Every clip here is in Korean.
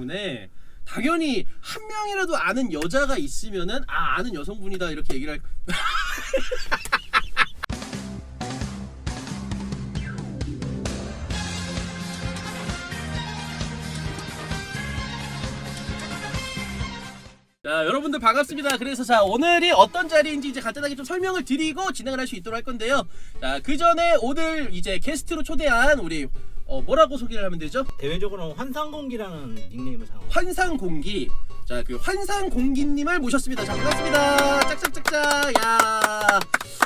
때문에 당연히 한 명이라도 아는 여자가 있으면은 아 아는 여성분이다 이렇게 얘기를 할 자 여러분들 반갑습니다. 그래서 자 오늘이 어떤 자리인지 이제 간단하게 좀 설명을 드리고 진행을 할 수 있도록 할 건데요. 자 그 전에 오늘 이제 게스트로 초대한 우리 어, 뭐라고 소개를 하면 되죠? 대외적으로 환상공기라는 닉네임을 사용. 환상 공기. 자 그 환상 공기님을 모셨습니다. 자 반갑습니다. 짝짝짝짝. 야.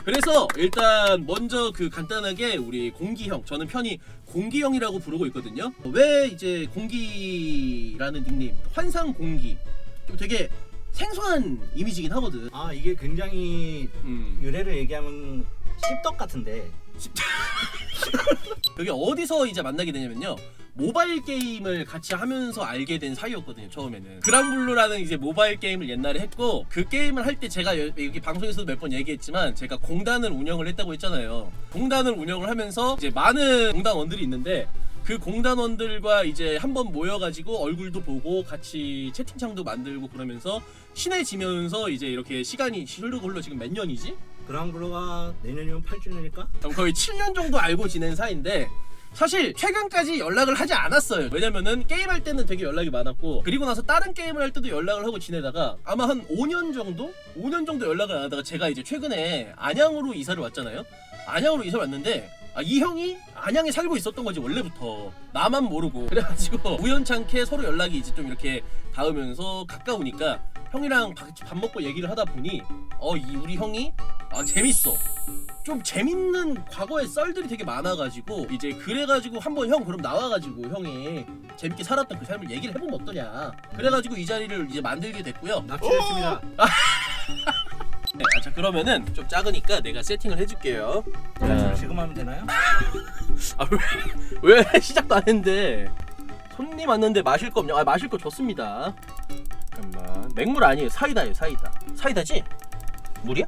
그래서 일단 먼저 그 간단하게 우리 공기형 저는 편히 공기형이라고 부르고 있거든요. 왜 이제 공기라는 닉네임 환상 공기? 좀 되게 생소한 이미지긴 하거든. 아 이게 굉장히 음. 유래를 얘기하면 씹덕 같은데 여기 어디서 이제 만나게 되냐면요. 모바일 게임을 같이 하면서 알게 된 사이였거든요. 처음에는 그랑블루라는 이제 모바일 게임을 옛날에 했고 그 게임을 할 때 제가 여- 여기 방송에서도 몇 번 얘기했지만 제가 공단을 운영을 했다고 했잖아요. 공단을 운영을 하면서 이제 많은 공단원들이 있는데 그 공단원들과 이제 한번 모여가지고 얼굴도 보고 같이 채팅창도 만들고 그러면서 친해지면서 이제 이렇게 시간이 흐르고 흘러 지금 몇 년이지? 그랑블루가 내년이면 8주년일까? 그럼 거의 7년 정도 알고 지낸 사이인데 사실 최근까지 연락을 하지 않았어요. 왜냐면은 게임할 때는 되게 연락이 많았고 그리고 나서 다른 게임을 할 때도 연락을 하고 지내다가 아마 한 5년 정도? 5년 정도 연락을 안 하다가 제가 이제 최근에 안양으로 이사를 왔잖아요. 안양으로 이사를 왔는데 아, 이 형이 안양에 살고 있었던 거지 원래부터 나만 모르고 그래가지고 우연찮게 서로 연락이 이제 좀 이렇게 닿으면서 가까우니까 형이랑 밥 먹고 얘기를 하다 보니 어 이 우리 형이 아 재밌어. 좀 재밌는 과거의 썰들이 되게 많아가지고 이제 그래가지고 한번 형 그럼 나와가지고 형이 재밌게 살았던 그 삶을 얘기를 해보면 어떠냐. 그래가지고 이 자리를 이제 만들게 됐고요. 납치했습니다. 네, 아, 자 그러면은 좀 작으니까 내가 세팅을 해줄게요. 납치를 지금 하면 되나요? 왜 시작도 안 했는데? 손님 왔는데 마실 거 없냐? 아 마실 거 줬습니다. 잠깐만. 맹물 아니에요. 사이다예요 사이다. 사이다지? 물이야?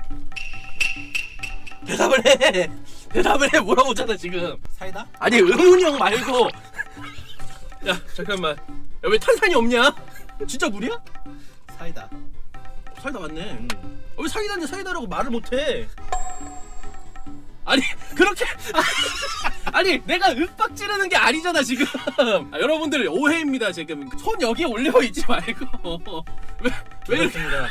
대답을 해 대답을 해 물어보잖아 지금 사이다? 아니 의문형 말고 야 잠깐만 야, 왜 탄산이 없냐? 진짜 물이야? 사이다. 사이다 맞네 음. 어, 왜 사이다인데 사이다라고 말을 못해 아니 그렇게 아니 내가 윽박 지르는 게 아니잖아 지금 아, 여러분들 오해입니다 지금 손 여기에 올려 있지 말고 왜, 왜 이렇게 그렇습니다.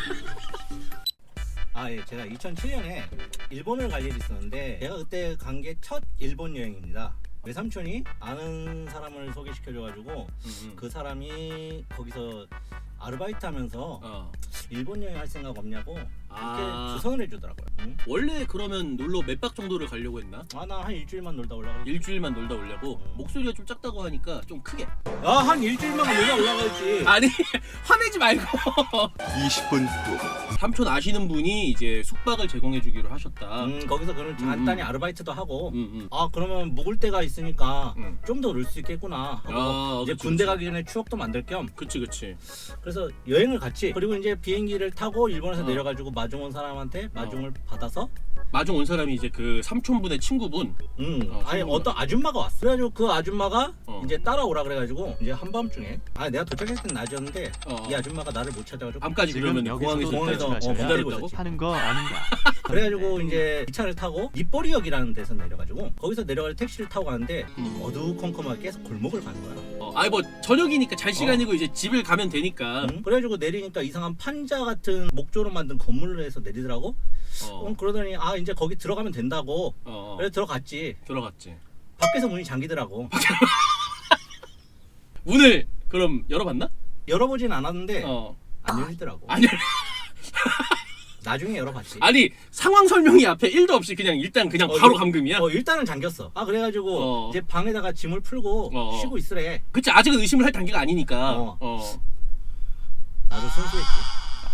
아, 예, 제가 2007년에 일본을 갈 일이 있었는데 제가 그때 간 게 첫 일본 여행입니다. 외삼촌이 아는 사람을 소개시켜줘가지고 그 사람이 거기서 아르바이트 하면서 어. 일본 여행 할 생각 없냐고 이렇게 아. 주선을 해주더라고요. 응? 원래 그러면 놀러 몇 박 정도를 가려고 했나? 아, 나 한 일주일만 놀다 올라가. 일주일만 놀다 오려고 음. 목소리가 좀 작다고 하니까 좀 크게 아, 한 일주일만 놀다 올라가지. 아니 화내지 말고 20분 후 삼촌 아시는 분이 이제 숙박을 제공해 주기로 하셨다 음, 거기서 그럼 간단히 아르바이트도 하고. 음, 음. 아, 그러면 묵을 데가 있으니까 음. 좀 더 놀 수 있겠구나. 하고 아, 이제 그치, 군대 그치. 가기 전에 추억도 만들 겸 그치 그치 그래서 여행을 같이 그리고 이제 비 행기를 타고 일본에서 어. 내려가지고 마중 온 사람한테 마중을 받아서 마중 온 사람이 이제 그 삼촌분의 친구분 음 어, 아니 친구가. 어떤 아줌마가 왔어 그래가지고 그 아줌마가 어. 이제 따라오라 그래가지고 이제 한밤중에 아 내가 도착했을 땐 낮이었는데 어. 이 아줌마가 나를 못 찾아가지고 밤까지 지금 그러면 여기서도 공항에서 어, 기다렸다고? 하는 거 아닌가? 그래가지고 이제 기차를 타고 밑보리역이라는 데서 내려가지고 거기서 내려갈 택시를 타고 가는데 음. 어두컴컴하게 계속 골목을 가는 거야. 어, 아니 뭐 저녁이니까 잘 시간이고 이제 집을 가면 되니까. 응? 그래가지고 내리니까 이상한 판자 같은 목조로 만든 건물에서 내리더라고. 어, 응, 그러더니 아 이제 거기 들어가면 된다고. 어, 그래 서 들어갔지. 들어갔지. 밖에서 문이 잠기더라고. 문을 그럼 열어봤나? 열어보진 않았는데 어. 안 열리더라고. 아니 나중에 열어봤지 아니 상황 설명이 앞에 1도 없이 그냥 일단 그냥 어, 바로 일- 감금이야 어 일단은 잠겼어 아 그래가지고 어. 이제 방에다가 짐을 풀고 어. 쉬고 있으래 그치 아직은 의심을 할 단계가 아니니까 어. 어. 나도 순수했지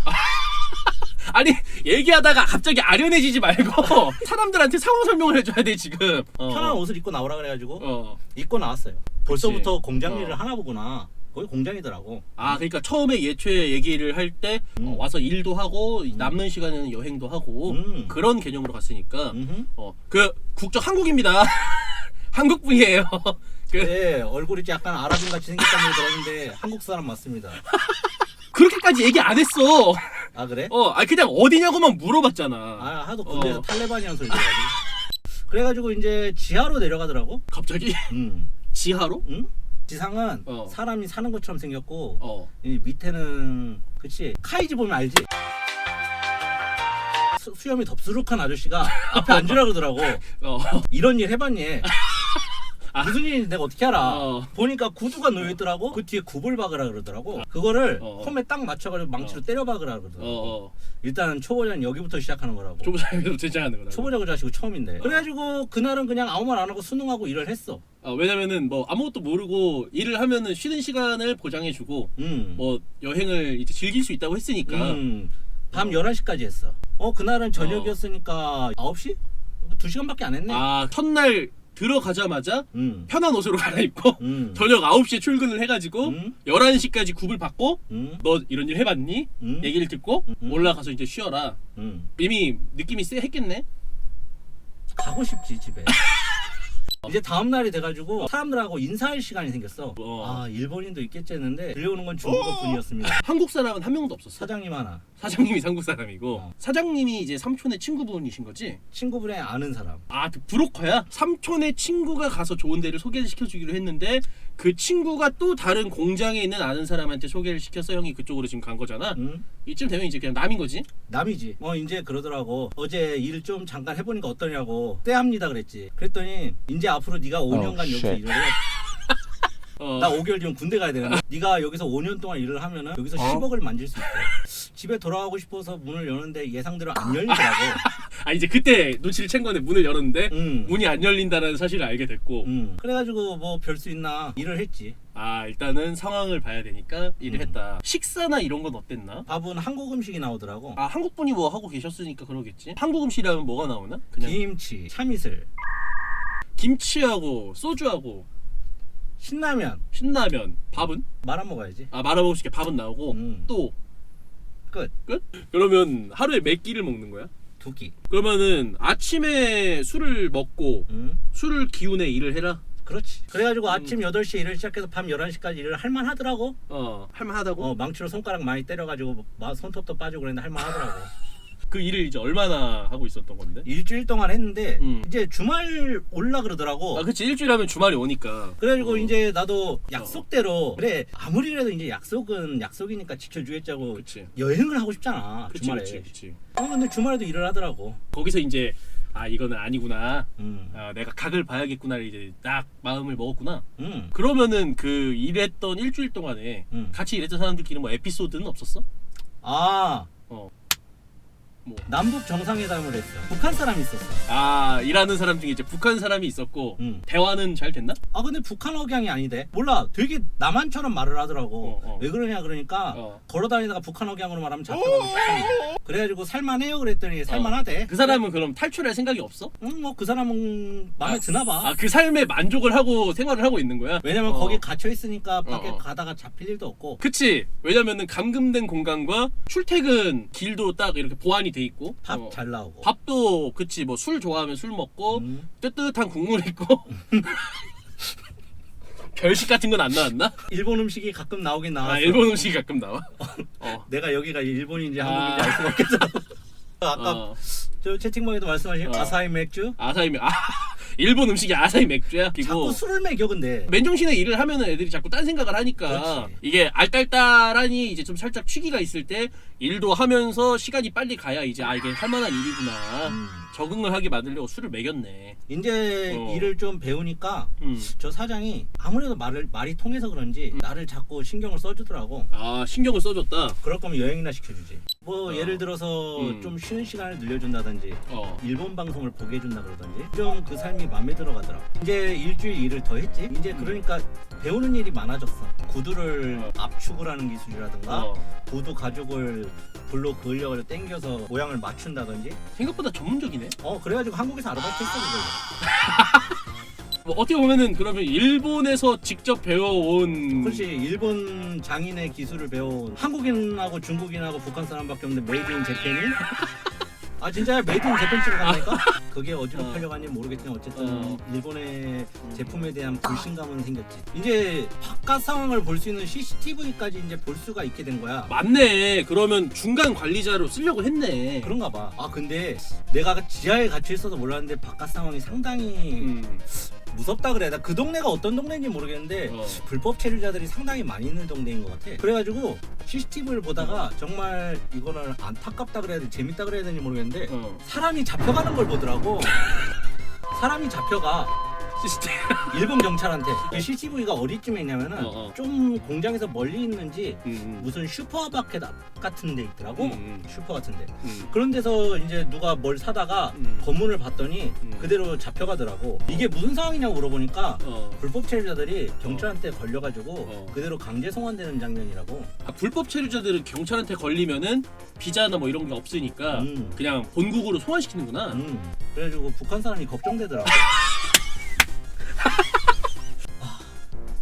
아니 얘기하다가 갑자기 아련해지지 말고 사람들한테 상황 설명을 해줘야 돼 지금 어. 편한 옷을 입고 나오라 그래가지고 어. 입고 나왔어요 벌써부터 공장 일을 어. 하나 보구나 거기 공장이더라고 아 그러니까 처음에 예초에 얘기를 할 때 음. 어, 와서 일도 하고 남는 시간에는 여행도 하고 음. 그런 개념으로 갔으니까 음흠. 어 그 국적 한국입니다 한국 분이에요 그- 네, 얼굴이 약간 아랍인 같이 생겼다는 얘기 들었는데 한국 사람 맞습니다. 그렇게까지 얘기 안 했어. 아 그래? 어, 아 그냥 어디냐고만 물어봤잖아. 아 하도 군대에서 어. 탈레반이란 소리 들어가지고. 그래가지고 이제 지하로 내려가더라고. 갑자기 음. 지하로? 응? 지상은 어. 사람이 사는 것처럼 생겼고 어. 이 밑에는 그치 카이지 보면 알지? 수, 수염이 덥수룩한 아저씨가 앞에 앉으라 그러더라고. 어. 이런 일 해봤니? 아. 무슨 일인지 내가 어떻게 알아? 어. 보니까 구두가 놓여 있더라고. 그 뒤에 굽을 박으라 그러더라고. 그거를 어. 홈에 딱 맞춰가지고 망치로 어. 때려 박으라 그러더라고. 어. 어. 일단 초보자는 여기부터 시작하는 거라고. 초보자에도 제작하는 거라. 초보자고 자시고 처음인데. 그래가지고 그날은 그냥 아무 말 안 하고 수능하고 일을 했어. 어, 왜냐면은 뭐 아무것도 모르고 일을 하면은 쉬는 시간을 보장해주고 음. 뭐 여행을 이제 즐길 수 있다고 했으니까. 음. 밤 11시까지 했어. 어, 그날은 저녁이었으니까 9시? 2시간밖에 안 했네. 아 첫날 들어가자마자 음. 편한 옷으로 갈아입고 음. 저녁 9시에 출근을 해가지고 음. 11시까지 굽을 받고 음. 너 이런 일 해봤니? 음. 얘기를 듣고 음. 올라가서 이제 쉬어라. 음. 이미 느낌이 쎄 했겠네. 가고 싶지 집에. 이제 다음 날이 돼가지고 사람들하고 인사할 시간이 생겼어. 어. 아 일본인도 있겠지 했는데 들려오는 건 중국어 분이었습니다. 한국 사람은 한 명도 없었어. 사장님 하나, 사장님이 한국 사람이고 어. 사장님이 이제 삼촌의 친구분이신 거지. 친구분의 아는 사람. 아, 그 브로커야? 삼촌의 친구가 가서 좋은 데를 소개를 시켜주기로 했는데 그 친구가 또 다른 공장에 있는 아는 사람한테 소개를 시켜서 형이 그쪽으로 지금 간 거잖아. 응? 이쯤 되면 이제 그냥 남인 거지. 남이지. 어 이제 그러더라고. 어제 일 좀 잠깐 해보니까 어떠냐고. 떼합니다 그랬지. 그랬더니 이제 앞으로 네가 5년간 여기서 shit. 일을 해. 어. 나 5개월 뒤면 군대 가야 되는데 네가 여기서 5년 동안 일을 하면은 여기서 어? 10억을 만질 수 있대. 집에 돌아가고 싶어서 문을 여는데 예상대로 안 열리더라고. 아 이제 그때 눈치를 챈 거네 문을 열었는데 응. 문이 안 열린다는 사실을 알게 됐고 응. 그래가지고 뭐 별 수 있나 일을 했지. 아 일단은 상황을 봐야 되니까 일을 음. 했다. 식사나 이런 건 어땠나? 밥은 한국 음식이 나오더라고. 아 한국 분이 뭐 하고 계셨으니까 그러겠지. 한국 음식이라면 뭐가 나오나? 그냥 김치, 참이슬, 김치하고 소주하고 신라면 신라면, 밥은? 말아 먹어야지. 아 말아 먹을 수 있게 밥은 나오고 음. 또 끝. 끝? 그러면 하루에 몇 끼를 먹는 거야? 두 끼. 그러면은 아침에 술을 먹고 응. 술을 기운에 일을 해라. 그렇지. 그래가지고 음. 아침 8시에 일을 시작해서 밤 11시까지 일을 할만 하더라고. 어 할만하다고. 어, 망치로 손가락 많이 때려가지고 마- 손톱도 빠지고 그랬는데 할만 하더라고. 그 일을 이제 얼마나 하고 있었던 건데? 일주일 동안 했는데 음. 이제 주말 올라 그러더라고. 아 그치 일주일 하면 주말이 오니까. 그래가지고 어. 이제 나도 약속대로 그래 아무리 그래도 이제 약속은 약속이니까 지켜주겠자고 그치. 여행을 하고 싶잖아 그치 주말에. 그치 그치. 어, 근데 주말에도 일을 하더라고. 거기서 이제 아 이거는 아니구나. 음. 아 내가 각을 봐야겠구나를 이제 딱 마음을 먹었구나. 음. 그러면은 그 일했던 일주일 동안에 음. 같이 일했던 사람들끼리 뭐 에피소드는 없었어? 아 어. 뭐. 남북 정상회담을 했어. 북한 사람이 있었어. 아 일하는 사람 중에 이제 북한 사람이 있었고 음. 대화는 잘 됐나? 아 근데 북한 억양이 아닌데 몰라 되게 남한처럼 말을 하더라고 어, 어. 왜 그러냐 그러니까 어. 걸어다니다가 북한 억양으로 말하면 잡혀가고 싶어 그래가지고 살만해요 그랬더니 살만하대 그 사람은 그럼 탈출할 생각이 없어? 응뭐 그 사람은 마음에 아, 드나 봐 아 그 삶에 만족을 하고 생활을 하고 있는 거야? 왜냐면 어. 거기 갇혀 있으니까 밖에 어, 어. 가다가 잡힐 일도 없고 그치 왜냐면은 감금된 공간과 출퇴근 길도 딱 이렇게 보완이 돼 있고 밥 어. 잘 나오고 밥도 그치 뭐 술 좋아하면 술 먹고 음. 뜨뜻한 국물 있고 별식 같은 건 안 나왔나? 일본 음식이 가끔 나오긴 나왔어 아 일본 음식이 가끔 나와 어. 내가 여기가 일본인지 아. 한국인지 알 수가 없겠어 아까 어. 저 채팅방에도 말씀하신 어. 아사히 맥주 아사히 맥 아, 일본 음식이 아사히 맥주야 그리고 자꾸 술을 먹여 근데 맨정신에 일을 하면은 애들이 자꾸 딴 생각을 하니까 그렇지. 이게 알딸딸하니 이제 좀 살짝 취기가 있을 때 일도 하면서 시간이 빨리 가야 이제 아 이게 할 만한 일이구나 음. 적응을 하게 만들려고 술을 먹였네. 이제 어. 일을 좀 배우니까 음. 저 사장이 아무래도 말을 말이 통해서 그런지 음. 나를 자꾸 신경을 써주더라고. 아 신경을 써줬다. 그럴 거면 여행이나 시켜주지. 뭐 어. 예를 들어서 음. 좀 쉬는 시간을 늘려준다든지 어. 일본 방송을 보게 해준다 그러든지 좀 그 삶이 마음에 들어가더라고. 이제 일주일 일을 더 했지. 이제 그러니까 배우는 일이 많아졌어. 구두를 어. 압축을 하는 기술이라든가 어. 구두 가죽을 불로 그을려가지고 당겨서 모양을 맞춘다든지. 생각보다 전문적이네. 어 그래가지고 한국에서 아르바이트 했어 그걸. 뭐 어떻게 보면은 그러면 일본에서 직접 배워온 그렇지 일본 장인의 기술을 배운 한국인하고 중국인하고 북한 사람밖에 없는데 메이드 인 재팬이 아 진짜 메이드 인 재팬 찍어 간다니까? 그게 어디로 어. 팔려갔는지 모르겠지만 어쨌든 어. 일본의 제품에 대한 불신감은 생겼지 이제 바깥 상황을 볼 수 있는 CCTV까지 이제 볼 수가 있게 된 거야 맞네. 그러면 중간 관리자로 쓰려고 했네. 그런가 봐. 아 근데 내가 지하에 갇혀 있어서 몰랐는데 바깥 상황이 상당히 음. 무섭다 그래. 나 그 동네가 어떤 동네인지 모르겠는데 어. 불법 체류자들이 상당히 많이 있는 동네인 것 같아. 그래가지고 CCTV를 보다가 정말 이거를 안타깝다 그래야 돼, 재밌다 그래야 되는지 모르겠는데 어. 사람이 잡혀가는 걸 보더라고. 사람이 잡혀가 시스템. 일본 경찰한테 그 CCTV가 어디쯤에 있냐면은 어, 어. 좀 공장에서 멀리 있는지 음. 무슨 슈퍼마켓 앞 같은 데 있더라고. 음. 슈퍼 같은 데. 음. 그런 데서 이제 누가 뭘 사다가 음. 검문을 받더니 음. 그대로 잡혀가더라고. 이게 무슨 상황이냐고 물어보니까 어. 불법 체류자들이 경찰한테 걸려가지고 어. 그대로 강제 송환되는 장면이라고. 아, 불법 체류자들은 경찰한테 걸리면은 비자나 뭐 이런 게 없으니까 음. 그냥 본국으로 소환시키는구나. 음. 그래가지고 북한 사람이 걱정되더라고.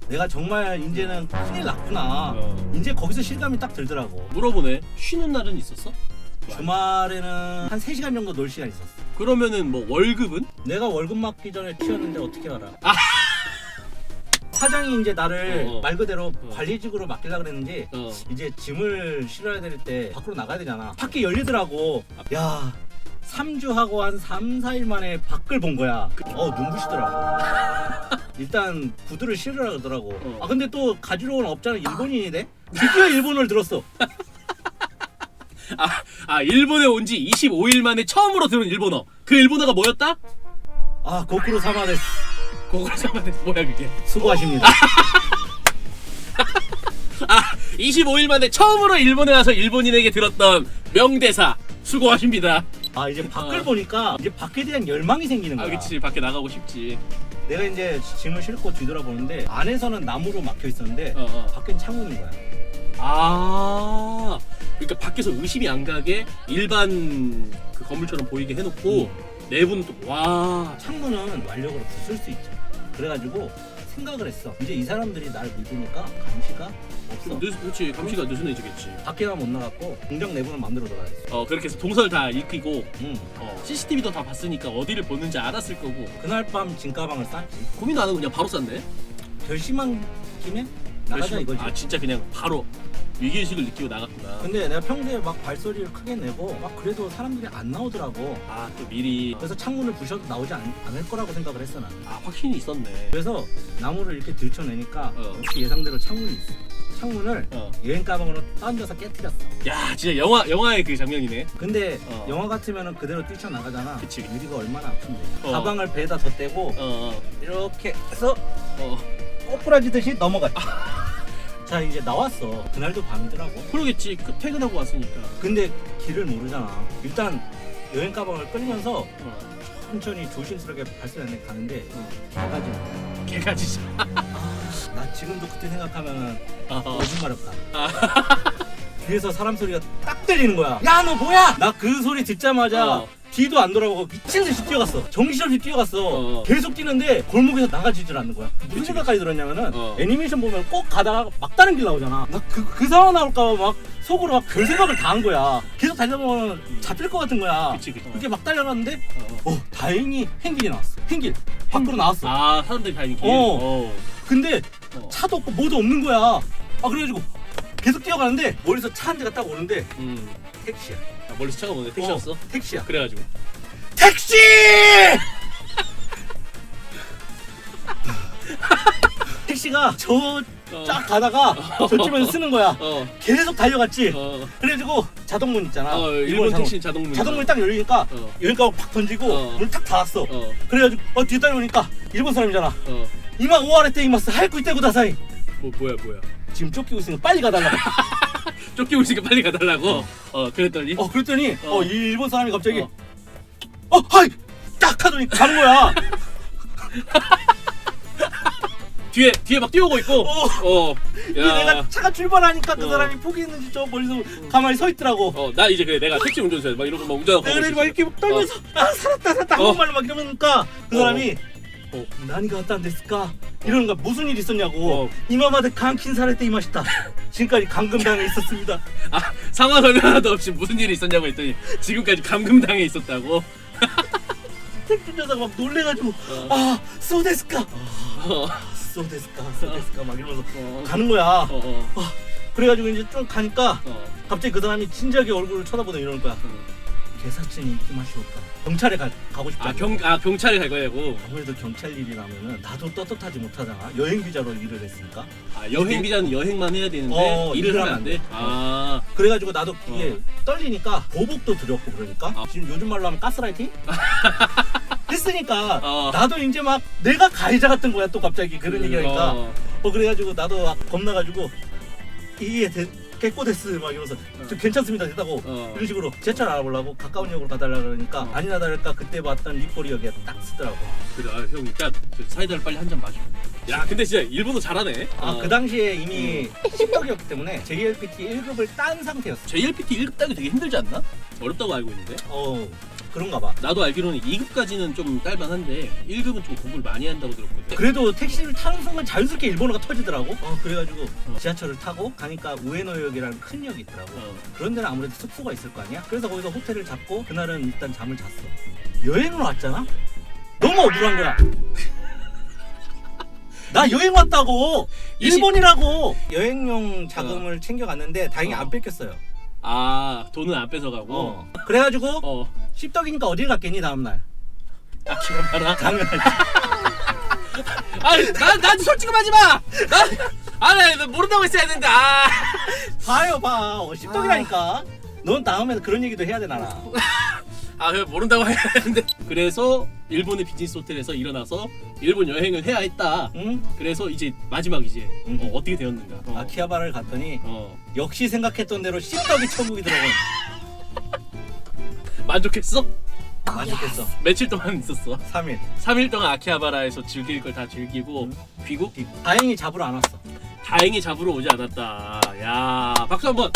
내가 정말 이제는 큰일 났구나. 어. 이제 거기서 실감이 딱 들더라고. 물어보네. 쉬는 날은 있었어? 주말에는 한 3시간 정도 놀 시간 있었어. 그러면은 뭐 월급은? 내가 월급 받기 전에 튀었는데 어떻게 알아? 아. 사장이 이제 나를 어, 어. 말 그대로 어. 관리직으로 맡기려 그랬는지 어. 이제 짐을 실어야 될 때 밖으로 나가야 되잖아. 밖에 열리더라고. 야, 3주 하고 한 3, 4일 만에 밖을 본 거야. 어, 눈부시더라고. 일단 구두를 실으라 그러더라고. 어. 아, 근데 또 가지러 온 업자는 일본인이 돼? 드디어 일본어를 들었어. 아 일본에 온 지 25일 만에 처음으로 들은 일본어. 그 일본어가 뭐였다? 아, 거꾸로 삼아대 그걸 잡아내 뭐야 그게? 수고하십니다. 25일 만에 처음으로 일본에 와서 일본인에게 들었던 명대사 수고하십니다. 아, 이제 밖을 어. 보니까 이제 밖에 대한 열망이 생기는 거야. 아 그치 밖에 나가고 싶지. 내가 이제 짐을 싣고 뒤돌아보는데 안에서는 나무로 막혀 있었는데 어, 어. 밖엔 창문인 거야. 아 그러니까 밖에서 의심이 안 가게 일반 그 건물처럼 보이게 해놓고 내부는 또와 창문은 완력으로 부술 수 있죠. 그래가지고 생각을 했어. 이제 이 사람들이 날 믿으니까 감시가 없어. 그렇지 감시가 느슨해지겠지. 밖에만 못 나갔고 공장 내부는 마음대로 돌아다녔어. 어 그렇게 해서 동선을 다 익히고 응. 어, CCTV도 다 봤으니까 어디를 보는지 알았을 거고 그날 밤 짐가방을 쌌지. 고민 안 하고 그냥 바로 쌌네. 결심한 김에 나가자 이거지. 아 진짜 그냥 바로 위기의식을 느끼고 나갔구나. 근데 내가 평소에 막 발소리를 크게 내고 막 그래도 사람들이 안 나오더라고. 아 또 미리 그래서 창문을 부셔도 나오지 않, 않을 거라고 생각을 했어 난. 아 확신이 있었네. 그래서 나무를 이렇게 들쳐내니까 어. 역시 예상대로 창문이 있어. 창문을 어. 여행 가방으로 던져서 깨뜨렸어. 야 진짜 영화 영화의 그 장면이네. 근데 어. 영화 같으면은 그대로 뛰쳐나가잖아. 그치. 유리가 얼마나 아픈데. 어. 가방을 배에다 덧대고 어 이렇게 해서 어. 어. 꼬꾸라지듯이 넘어갔지. 자 이제 나왔어. 그날도 밤이더라고. 그러겠지. 그 퇴근하고 왔으니까. 근데 길을 모르잖아. 일단 여행 가방을 끌면서 어. 천천히 조심스럽게 발소리내 가는데 어. 가가지. 개가지죠. 나 지금도 그때 생각하면 어. 거짓말 없다. 뒤에서 사람 소리가 딱 들리는 거야. 야 너 뭐야? 나 그 소리 듣자마자 어. 뒤도 안 돌아보고 미친 듯이 뛰어갔어. 정신없이 뛰어갔어. 어. 계속 뛰는데 골목에서 나가지질 않는 거야. 무슨 생각까지 들었냐면은 어. 애니메이션 보면 꼭 가다가 막다른 길 나오잖아. 나 그 그 상황 나올까 봐 막 속으로 막 별 생각을 다 한 거야. 계속 달려보면 잡힐 것 같은 거야. 그치 그치. 그렇게 막 달려갔는데 어. 어 다행히 행길이 나왔어. 행길 밖으로 나왔어. 아 사람들이 다니는 길. 어. 어. 근데 어. 차도 없고 뭐도 없는 거야. 아 그래가지고 계속 뛰어가는데 멀리서 차 한 대가 딱 오는데 음. 택시야. 아, 멀리서 차가 오는데 택시였어? 어, 택시야. 그래가지고. 택시! 택시가 저 어. 쫙 가다가 저쯤에서 쓰는 거야. 어. 계속 달려갔지. 어. 그래가지고 자동문 있잖아. 어. 일본 택시 자동문. 자동문이 딱 열리니까 어. 여기까지 팍 던지고 어. 문을 탁 닫았어. 어. 그래가지고 어 뒤에 따라오니까 일본 사람이잖아. 어. 이마 오아레 때 이마스 할구 이때고 다사이. 뭐 뭐야 뭐야. 지금 쫓기고 있으니까 빨리 가달라고. 쫓기고 있으니까 빨리 가달라고. 어. 그랬더니. 어 그랬더니 어. 어, 이 일본 사람이 갑자기 어. 어 하이 딱 하더니 가는 거야. 뒤에 뒤에 막 뛰어오고 있고. 어. 어. 근데 야. 내가 차가 출발하니까 그 어. 사람이 포기했는지 저 멀리서 가만히 서 있더라고. 어. 나 이제 그래 내가 택시 운전수야. 막 이러고 막 운전하고. 내가 가고 막 이렇게 막 떨면서 아 살았다 살았다 어. 한국말로 막 이러니까 그 사람이 어. 이러는 거야 무슨 일 있었냐고 어. 이마마데 강킨 사례 때 이마시다 지금까지 감금당해 있었습니다 아 상황 설명 하나도 없이 무슨 일이 있었냐고 했더니 지금까지 감금당해 있었다고. 택시 여자가 막 놀래가지고 어. 아 소데스까 어. 소데스까 소데스까 막 이러면서 어. 가는 거야 어. 어. 그래가지고 이제 쭉 가니까 어. 갑자기 그 사람이 진지하게 얼굴을 쳐다보다 이러는 거야 어. 개사친이 이기마시오까 경찰에 가, 가고 싶다. 아, 경, 아 경찰에 갈 거냐고. 아무래도 경찰 일이라면은 나도 떳떳하지 못하잖아. 여행 비자로 일을 했으니까. 아, 여행 비자는 여행만 해야 되는데 어, 일을 하면 안 돼. 아, 그래가지고 나도 이게 떨리니까 보복도 드렸고 그러니까. 아. 지금 요즘 말로 하면 가스라이팅? 했으니까 어. 나도 이제 막 내가 가해자 같은 거야 또 갑자기. 그런 얘기하니까. 어. 어 그래가지고 나도 막 겁나가지고 이게 데, 깨꼬데스 막 이러면서 저 괜찮습니다 됐다고 어. 이런 식으로 지하철 알아보려고 가까운 역으로 가달라 그러니까 어. 아니나 다를까 그때 봤던 리포리 역에 딱 쓰더라고 그래, 아, 형 일단 저 사이다를 빨리 한 잔 마셔. 야, 근데 진짜 일본어 잘하네. 아 어. 그 당시에 이미 십덕이었기 때문에 JLPT 1급을 딴 상태였어 JLPT 1급 따기 되게 힘들지 않나? 어렵다고 알고 있는데. 어 그런가 봐 나도 알기로는 2급까지는 좀 딸만한데 1급은 좀 공부를 많이 한다고 들었거든. 그래도 택시를 타는 순간 자연스럽게 일본어가 터지더라고. 어, 그래가지고 어. 지하철을 타고 가니까 우에노역이라는 큰 역이 있더라고. 어. 그런 데는 아무래도 숙소가 있을 거 아니야? 그래서 거기서 호텔을 잡고 그날은 일단 잠을 잤어. 여행을 왔잖아? 너무 억울한 거야. 나 여행 왔다고! 일본이라고! 여행용 자금을 챙겨갔는데 다행히 어. 안 뺏겼어요. 아, 돈은 안 뺏어가고. 어. 그래가지고 어. 십덕이니까 어딜 갔겠니 다음날? 아, 기가 봐라. 당연하지. 아니, 난, 난 솔직히 하지 마! 난, 아, 나, 나 모른다고 했어야 되는데, 아. 봐요 봐. 어, 십덕이라니까. 넌 다음에 그런 얘기도 해야 돼 나랑. 아, 그냥 모른다고 해야 되는데. 그래서 일본의 비즈니스 호텔에서 일어나서 일본 여행을 해야 했다. 응? 그래서 이제 마지막 이제 음. 어, 어떻게 되었는가? 어. 아키하바라를 갔더니 어. 역시 생각했던 대로 씹덕이 천국이더라고. 만족했어? 만족했어. 며칠 동안 있었어? 3일. 3일 동안 아키하바라에서 즐길 걸 다 즐기고 음. 귀국? 다행히 잡으러 안 왔어. 다행히 잡으러 오지 않았다. 야, 박수 한번.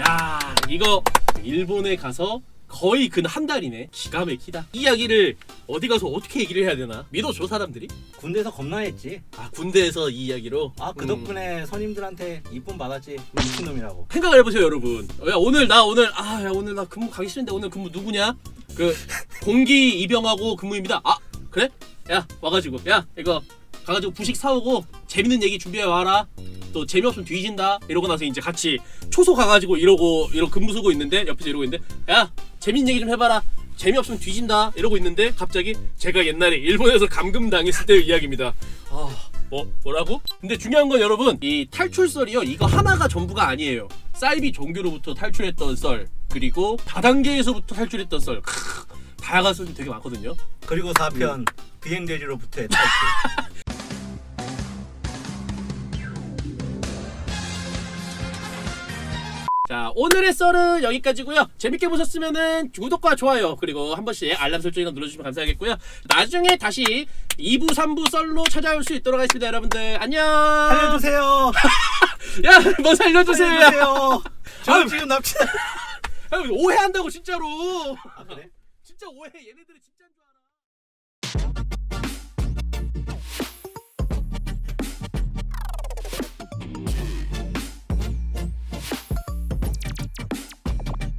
야, 이거 일본에 가서 거의 근 한 달이네. 기가 막히다. 이 이야기를 어디 가서 어떻게 얘기를 해야 되나? 믿어줘 사람들이? 군대에서 겁나 했지. 아 군대에서 이 이야기로. 아 그 음. 덕분에 선임들한테 이쁨 받았지. 미친놈이라고. 생각을 해보세요 여러분. 야 오늘 나 오늘 아 야 오늘 나 근무 가기 싫은데 오늘 근무 누구냐? 그 공기 이병하고 근무입니다. 아 그래? 야 와가지고 야 이거 가가지고 부식 사오고 재밌는 얘기 준비해 와라. 또 재미없으면 뒤진다 이러고 나서 이제 같이 초소 가가지고 이러고 이러고 근무 쓰고 있는데 옆에서 이러고 있는데 야 재밌는 얘기 좀 해봐라. 재미없으면 뒤진다 이러고 있는데 갑자기 제가 옛날에 일본에서 감금 당했을 때의 이야기입니다. 아 뭐 뭐라고? 근데 중요한 건 여러분 이 탈출설이요. 이거 하나가 전부가 아니에요. 사이비 종교로부터 탈출했던 썰 그리고 다단계에서부터 탈출했던 썰. 크, 다양한 썰이 되게 많거든요. 그리고 4편 비행돼지로부터의 탈출. 자 오늘의 썰은 여기까지고요 재밌게 보셨으면은 구독과 좋아요 그리고 한 번씩 알람 설정이나 눌러주시면 감사하겠고요 나중에 다시 2부 3부 썰로 찾아올 수 있도록 하겠습니다 여러분들 안녕 살려주세요. 야뭐 살려주세요 야. 살려주세요. 저. 지금 납치. 야, 오해한다고 진짜로 아 그래? 진짜 오해 얘네들이 진짜